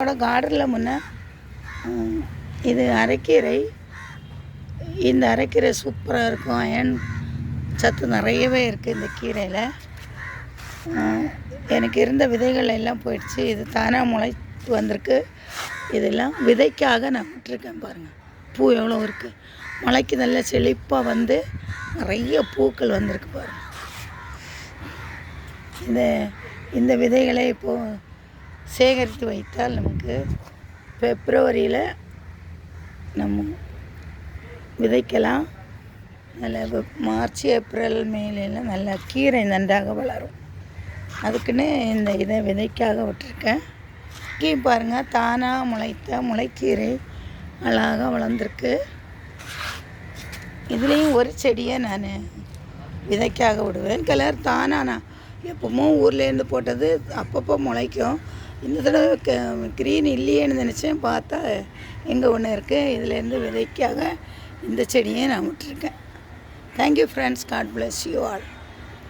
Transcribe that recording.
என்னோட கார்டனில் முன்னே இது அரைக்கீரை. இந்த அரைக்கீரை சூப்பராக இருக்கும். அயன் சத்து நிறையவே இருக்குது இந்த கீரையில். எனக்கு இருந்த விதைகள் எல்லாம் போயிடுச்சு. இது தானாக முளை வந்திருக்கு. இதெல்லாம் விதைக்காக நான் விட்டுருக்கேன் பாருங்கள் பூ எவ்வளோ இருக்குது மலைக்கு நல்ல செழிப்பாக வந்து நிறைய பூக்கள் வந்திருக்கு பாருங்கள் இந்த இந்த விதைகளை இப்போது சேகரித்து வைத்தால் நமக்கு பிப்ரவரியில் நம்ம விதைக்கலாம். நல்ல மார்ச் ஏப்ரல் மேலாம் நல்லா கீரை நன்றாக வளரும். அதுக்குன்னு இந்த இதை விதைக்காக விட்டுருக்கேன். கீ பாருங்கள் தானாக முளைத்த முளைக்கீரை அழகாக வளர்ந்துருக்கு. இதுலேயும் ஒரு செடியை நான் விதைக்காக விடுவேன். கலர் தானாக நான் எப்பவும் ஊர்லேருந்து போட்டது அப்பப்போ முளைக்கும். இந்த தடவை க க்ரீன் இல்லையேன்னு நினச்சேன். பார்த்தா எங்கே ஒன்று இருக்குது இதுலேருந்து விதைக்காக இந்த செடியை நான் விட்டுருக்கேன். Thank you friends God bless you all